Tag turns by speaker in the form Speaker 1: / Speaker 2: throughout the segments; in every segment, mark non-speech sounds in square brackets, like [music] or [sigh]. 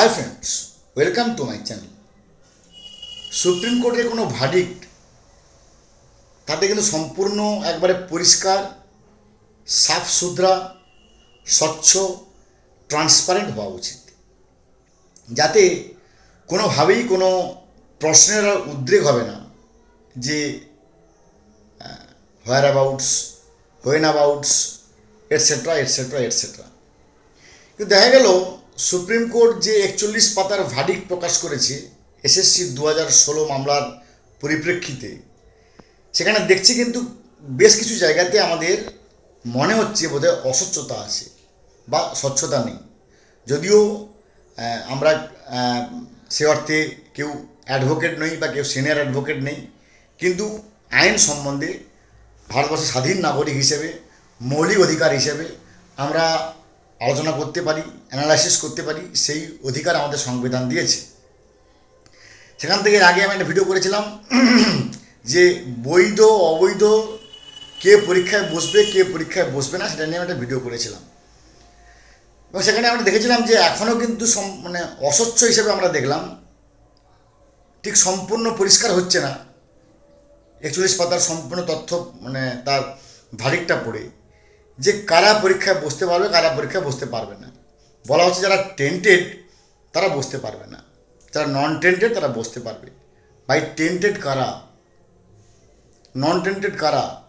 Speaker 1: Hi friends welcome to my channel supreme কোর্টের কোনো verdict তাতে কিন্তু সম্পূর্ণ একবারে পরিষ্কার, সাফ সুতরা, স্বচ্ছ ট্রান্সপারেন্ট হওয়া উচিত। যাতে কোনোভাবেই কোনো প্রশ্নের উদ্রেক হবে না যে whereabouts when abouts etcetera etcetera etcetera কিন্তু দেখা গেল সুপ্রিম কোর্ট যে একচল্লিশ পাতার ভার্ডিক্ট প্রকাশ করেছে এসএসসি দু হাজার ষোলো মামলার পরিপ্রেক্ষিতে, সেখানে দেখছি কিন্তু বেশ কিছু জায়গাতে আমাদের মনে হচ্ছে বোধহয় অস্বচ্ছতা আছে বা স্বচ্ছতা নেই। যদিও আমরা সে অর্থে কেউ অ্যাডভোকেট নই বা কেউ সিনিয়র অ্যাডভোকেট নেই, কিন্তু আইন সম্বন্ধে ভারতবর্ষের স্বাধীন নাগরিক হিসেবে, মৌলিক অধিকার হিসেবে আমরা আলোচনা করতে পারি অ্যানালাইসিস করতে পারি, সেই অধিকার আমাদের সংবিধান দিয়েছে। সেখান থেকে আগে আমি একটা ভিডিও করেছিলাম, [clears throat] যে বৈধ, অবৈধ, কে পরীক্ষায় বসবে, কে পরীক্ষায় বসবে না, সেটা নিয়ে আমি একটা ভিডিও করেছিলাম। এবং সেখানে আমরা দেখেছিলাম যে এখনও কিন্তু মানে অস্বচ্ছ হিসেবে আমরা দেখলাম, ঠিক সম্পূর্ণ পরিষ্কার হচ্ছে না। একচল্লিশ পাতার সম্পূর্ণ তথ্য মানে তার ভারিকটা পড়ে। যে কারা পরীক্ষায় বসতে পারবে, কারা পরীক্ষায় বসতে পারবে না। বলা হচ্ছে যারা টেন্টেড তারা বসতে পারবে না। যারা নন টেন্টেড তারা বসতে পারবে। বাই টেন্টেড কারা? নন টেন্টেড কারা?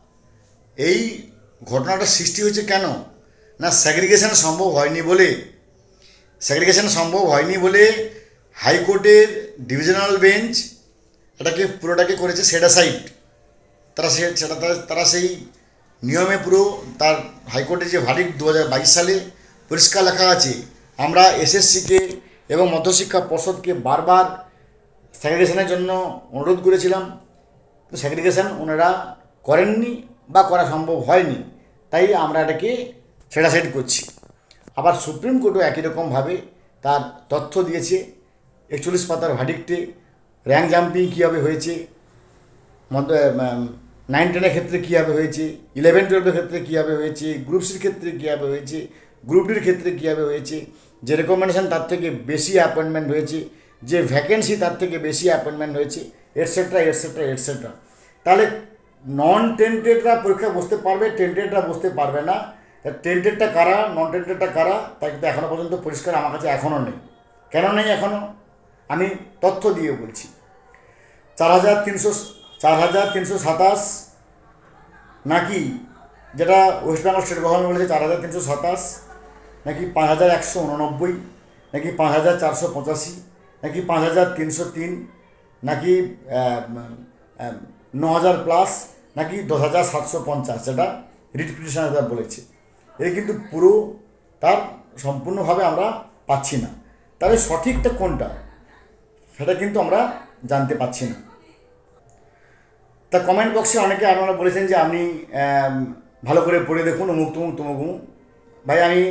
Speaker 1: এই ঘটনাটা সৃষ্টি হয়েছে কেন? না স্যাগ্রিগেশন সম্ভব হয়নি বলে স্যাগ্রিগেশন সম্ভব হয়নি বলে হাইকোর্টের ডিভিশনাল বেঞ্চ এটাকে পুরোটাকে করেছে সেটা সেডাসাইড তারা সে, সেটা, তারা সেই নিয়মে পুরো তার হাইকোর্টে যে ভারিক দু হাজার বাইশ সালে পরিষ্কার লেখা আছে, আমরা এসএসসিকে এবং মধ্যশিক্ষা পর্ষদকে বারবার স্যাগ্রিগেশনের জন্য অনুরোধ করেছিলাম। তো স্যাগ্রিগেশন ওনারা করেননি বা করা সম্ভব হয়নি। তাই আমরা এটাকে সেটা করছি। আবার সুপ্রিম কোর্টও একই রকমভাবে তার তথ্য দিয়েছে। একচল্লিশ পাতার ভার্ডিক্টে র্যাঙ্ক জাম্পিং কীভাবে হয়েছে, মধ্য নাইন টেনের ক্ষেত্রে কীভাবে হয়েছে? ইলেভেন টুয়েলভের ক্ষেত্রে কীভাবে হয়েছে? গ্রুপ সির ক্ষেত্রে কীভাবে হয়েছে? গ্রুপ ডির ক্ষেত্রে কীভাবে হয়েছে? যে রেকমেন্ডেশন তার থেকে বেশি অ্যাপয়েন্টমেন্ট হয়েছে, যে ভ্যাকেন্সি তার থেকে বেশি অ্যাপয়েন্টমেন্ট হয়েছে এটসেট্রা এটসেট্রা এটসেট্রা তাহলে নন টেন্টেডরা পরীক্ষায় বসতে পারবে টেন্টেডরা বসতে পারবে না। টেন্টেডটা কারা নন টেন্টেডটা কারা, তা কিন্তু এখনও পর্যন্ত পরিষ্কার আমার কাছে এখনও নেই। কেন নেই এখনও আমি তথ্য দিয়ে বলছি। চার হাজার তিনশো চার হাজার তিনশো সাতাশ নাকি যেটা ওয়েস্ট বেঙ্গল স্টেট গভর্নমেন্ট বলেছে চার হাজার তিনশো সাতাশ নাকি পাঁচ হাজার একশো উননব্বই নাকি পাঁচ হাজার চারশো পঁচাশি নাকি পাঁচ হাজার তিনশো তিন নাকি ন হাজার প্লাস নাকি দশ হাজার সাতশো পঞ্চাশ যেটা রিট পিটিশন বলেছে। এর কিন্তু পুরো তার সম্পূর্ণভাবে আমরা পাচ্ছি না। তাহলে সঠিকটা কোনটা? সেটা কিন্তু আমরা জানতে পারছি না। তা কমেন্ট বক্সে অনেকে আপনারা বলেছেন যে আপনি ভালো করে পড়ে দেখুন, অমুক তুমুক তুমুক। ভাই, আমি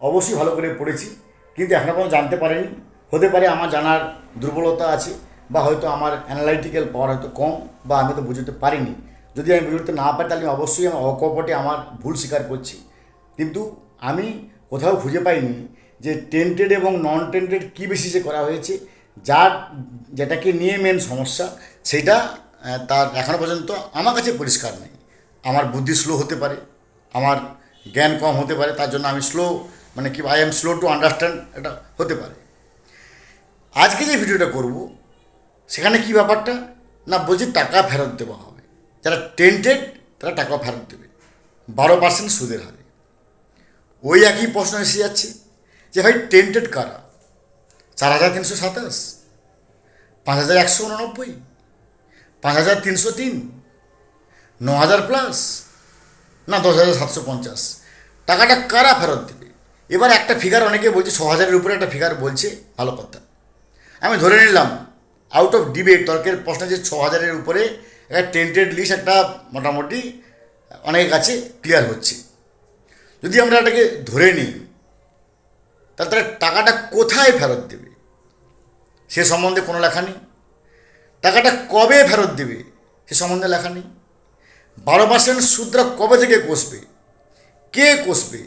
Speaker 1: অবশ্যই ভালো করে পড়েছি, কিন্তু এখনও কোনো জানতে পারিনি। হতে পারে আমার জানার দুর্বলতা আছে, বা হয়তো আমার অ্যানালাইটিক্যাল পাওয়ার হয়তো কম, বা আমি তো বুঝতে পারিনি। যদি আমি বুঝতে না পারি, তাহলে আমি অবশ্যই আমার অকপটে আমার ভুল স্বীকার করছি। কিন্তু আমি কোথাও খুঁজে পাইনি যে টেন্টেড এবং নন টেন্টেড কী বেসিসে করা হয়েছে, যার যেটাকে নিয়ে মেন সমস্যা, সেটা তার এখনও পর্যন্ত আমার কাছে পরিষ্কার নেই। আমার বুদ্ধি স্লো হতে পারে, আমার জ্ঞান কম হতে পারে, তার জন্য আমি স্লো মানে কি I am slow to understand এটা হতে পারে। আজকে যে ভিডিওটা করব, সেখানে কি ব্যাপারটা? না, বলছি টাকা ফেরত দেওয়া হবে। যারা টেন্টেড তারা টাকা ফেরত দেবে। বারো পার্সেন্ট সুদের হারে। ওই একই প্রশ্ন এসে যাচ্ছে যে, ভাই টেন্টেড কারা? চার হাজার তিনশো সাতাশ, পাঁচ হাজার একশো উননব্বই পাঁচ হাজার তিনশো তিন। ন হাজার প্লাস। না, দশ হাজার সাতশো পঞ্চাশ। টাকাটা কারা ফেরত দেবে? এবার একটা ফিগার অনেকে বলছে, ছ হাজারের উপরে একটা ফিগার বলছে, ভালো কথা। আমি ধরে নিলাম আউট অফ ডিবেট তর্কের প্রশ্ন যে ছ হাজারের উপরে একটা টেন্টেড লিস্ট একটা মোটামুটি অনেকের কাছে ক্লিয়ার হচ্ছে। যদি আমরা এটাকে ধরে নিই, তাহলে তারা টাকাটা কোথায় ফেরত দেবে? সে সম্বন্ধে কোনো লেখা নেই। টাকাটা কবে ফেরত দেবে সে সম্বন্ধে লেখা নেই। বারো পার্সেন্ট সুদরা কবে থেকে কষবে? কে কষবে?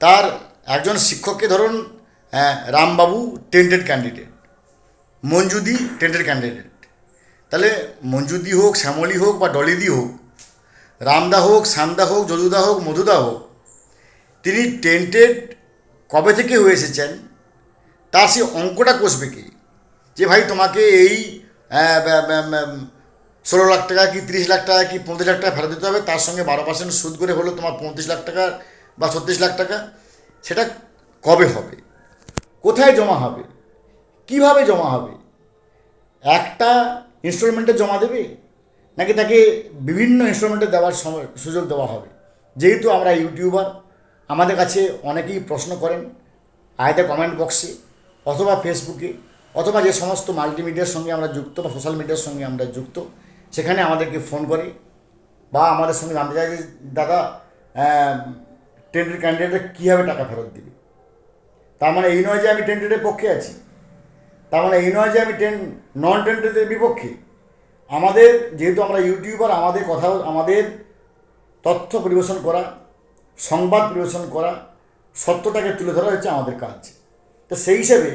Speaker 1: তার একজন শিক্ষককে ধরুন হ্যাঁ রামবাবু টেন্টেড ক্যান্ডিডেট মঞ্জুদি টেন্টেড ক্যান্ডিডেট তাহলে মঞ্জুদি হোক, শ্যামলী হোক বা ডলিদি হোক, রামদা হোক, শ্যামদা হোক, যদুদা হোক, মধুদা হোক, তিনি টেন্টেড কবে থেকে হয়ে এসেছেন? তার সে অঙ্কটা কষবে কি? যে ভাই তোমাকে এই ষোলো লাখ টাকা কি, তিরিশ লাখ টাকা কি, পঁয়ত্রিশ লাখ টাকা ফেরত দিতে হবে? তার সঙ্গে বারো পার্সেন্ট সুদ করে হলো তোমার পঁয়ত্রিশ লাখ টাকা বা ছত্রিশ লাখ টাকা। সেটা কবে হবে? কোথায় জমা হবে? কীভাবে জমা হবে? একটা ইনস্টলমেন্টে জমা দেবে? নাকি তাকে বিভিন্ন ইনস্টলমেন্টে দেওয়ার সময় সুযোগ দেওয়া হবে? যেহেতু আমরা ইউটিউবার, আমাদের কাছে অনেকেই প্রশ্ন করেন, আয়তা কমেন্ট বক্সে অথবা ফেসবুকে অথবা যে সমস্ত মাল্টিমিডিয়ার সঙ্গে আমরা যুক্ত বা সোশ্যাল মিডিয়ার সঙ্গে আমরা যুক্ত, সেখানে আমাদেরকে ফোন করে বা আমাদের সঙ্গে জানতে চাই যে, দাদা টেন্ডের ক্যান্ডিডেটরা কীভাবে টাকা ফেরত দিবে? তার মানে এই নয় যে আমি টেন্ডেডের পক্ষে আছি। তার মানে এই নয় যে আমি টেন নন টেন্ডেডের বিপক্ষে। আমাদের, যেহেতু আমরা ইউটিউবার আমাদের কথা, আমাদের তথ্য পরিবেশন করা, সংবাদ পরিবেশন করা, সত্যটাকে তুলে ধরা হচ্ছে আমাদের কাজ। তো সেই হিসেবে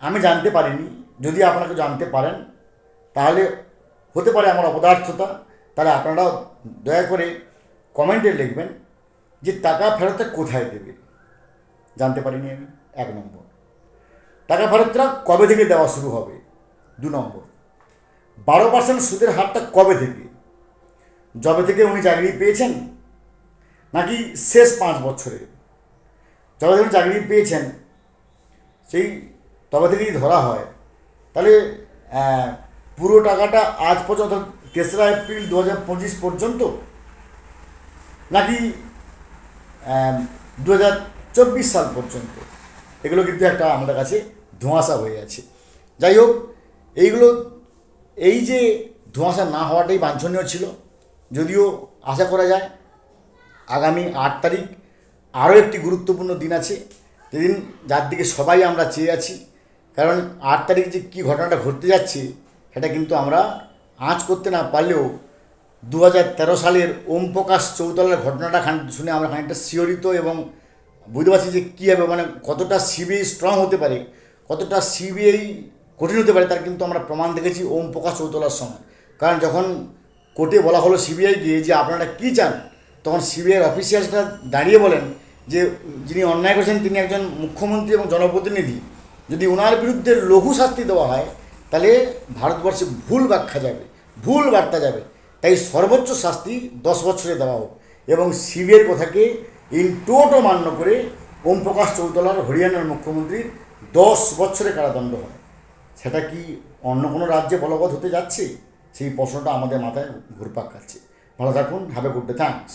Speaker 1: আমি জানতে পারিনি। যদি আপনাকে জানতে পারেন, তাহলে হতে পারে আমার অপদার্থতা। তাহলে আপনারা দয়া করে কমেন্টে লিখবেন যে টাকা ফেরতটা কোথায় দেবে। জানতে পারিনি আমি, এক নম্বর। টাকা ফেরতটা কবে থেকে দেওয়া শুরু হবে? দু নম্বর। বারো পার্সেন্ট সুদের হারটা কবে থেকে? যবে থেকে উনি চাকরি পেয়েছেন? নাকি শেষ পাঁচ বছরে? যবে থেকে চাকরি পেয়েছেন, সেই তবে থেকেই ধরা হয়, তাহলে পুরো টাকাটা আজ পর্যন্ত তেসরা এপ্রিল দু হাজার পঁচিশ পর্যন্ত? নাকি দু হাজার চব্বিশ সাল পর্যন্ত? এগুলো কিন্তু একটা আমাদের কাছে ধোঁয়াশা হয়ে আছে। যাই হোক, এইগুলো, এই যে ধোঁয়াশা না হওয়াটাই বাঞ্ছনীয় ছিল। যদিও আশা করা যায়, আগামী আট তারিখ আরও একটি গুরুত্বপূর্ণ দিন আছে। যেদিন যার দিকে সবাই আমরা চেয়ে আছি কারণ আট তারিখ যে কী ঘটনাটা ঘটতে যাচ্ছে, সেটা কিন্তু আমরা আঁচ করতে না পারলেও দু তেরো সালের ওম প্রকাশ চৌতালার ঘটনাটা শুনে আমরা খানিকটা শিহরিত এবং বুঝতে পারছি যে কী হবে মানে কতটা সিবিআই স্ট্রং হতে পারে, কতটা সিবিআই কঠিন হতে পারে, তার কিন্তু আমরা প্রমাণ দেখেছি ওম প্রকাশ চৌতলার সময়। কারণ যখন কোর্টে বলা হলো সিবিআই গিয়ে যে আপনারা কী চান, তখন সিবিআইয়ের অফিসিয়ালসরা দাঁড়িয়ে বলেন যে যিনি অন্যায় করেছেন তিনি একজন মুখ্যমন্ত্রী এবং জনপ্রতিনিধি। যদি ওনার বিরুদ্ধে লঘু শাস্তি দেওয়া হয়, তাহলে ভারতবর্ষে ভুল ব্যাখ্যা যাবে, ভুল বার্তা যাবে। তাই সর্বোচ্চ শাস্তি দশ বছরে দেওয়া হোক এবং শিবের কথাকে ইন টোটো মান্য করে ওম প্রকাশ চৌতলার হরিয়ানার মুখ্যমন্ত্রীর দশ বছরে কারাদণ্ড হয়। সেটা কি অন্য কোনো রাজ্যে বলবৎ হতে যাচ্ছে? সেই প্রশ্নটা আমাদের মাথায় ঘুরপাক খাচ্ছে। ভালো থাকুন have a good day thanks